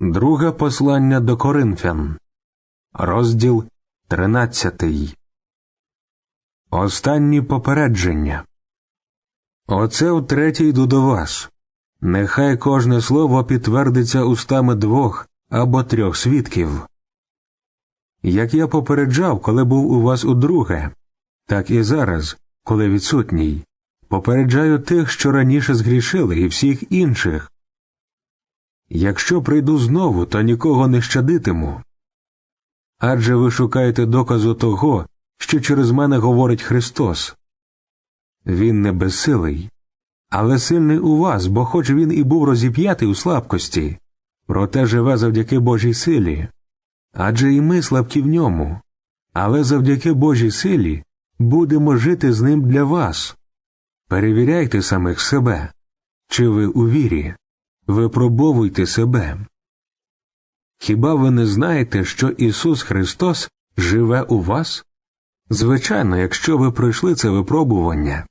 Друге послання до Коринфян, розділ 13. Останні попередження. Оце втретє йду до вас. Нехай кожне слово підтвердиться устами двох або трьох свідків. Як я попереджав, коли був у вас удруге, так і зараз, коли відсутній, попереджаю тих, що раніше згрішили, і всіх інших. Якщо прийду знову, то нікого не щадитиму. Адже ви шукаєте доказу того, що через мене говорить Христос. Він не безсилий, але сильний у вас, бо хоч він і був розіп'ятий у слабкості, проте живе завдяки Божій силі. Адже і ми слабкі в ньому, але завдяки Божій силі будемо жити з ним для вас. Перевіряйте самих себе, чи ви у вірі. Випробовуйте себе. Хіба ви не знаєте, що Ісус Христос живе у вас? Звичайно, якщо ви пройшли це випробування.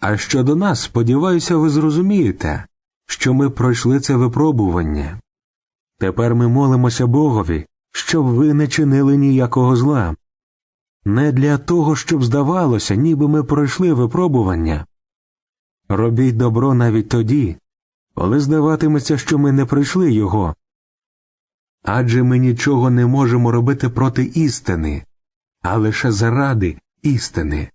А щодо нас, сподіваюся, ви зрозумієте, що ми пройшли це випробування. Тепер ми молимося Богові, щоб ви не чинили ніякого зла. Не для того, щоб здавалося, ніби ми пройшли випробування. Робіть добро навіть тоді, коли здаватиметься, що ми не пройшли його. Адже ми нічого не можемо робити проти істини, а лише заради істини.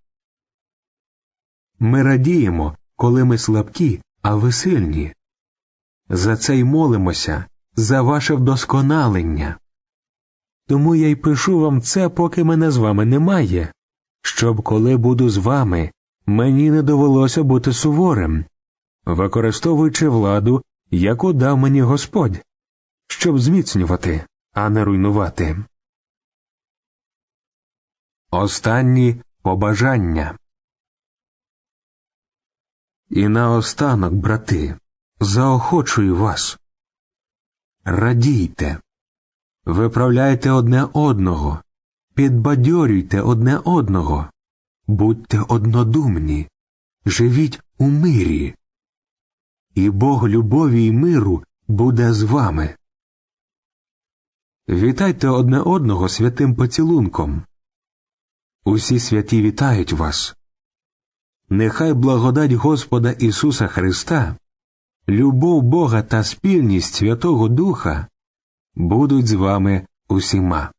Ми радіємо, коли ми слабкі, а ви сильні. За це й молимося, за ваше вдосконалення. Тому я й пишу вам це, поки мене з вами немає, щоб, коли буду з вами, мені не довелося бути суворим використовуючи владу, яку дав мені Господь, щоб зміцнювати, а не руйнувати. Останні побажання. І наостанок, брати, заохочую вас. Радійте, виправляйте одне одного, підбадьорюйте одне одного, будьте однодумні, живіть у мирі і Бог любові й миру буде з вами. Вітайте одне одного святим поцілунком. Усі святі вітають вас. Нехай благодать Господа Ісуса Христа, любов Бога та спільність Святого Духа будуть з вами усіма.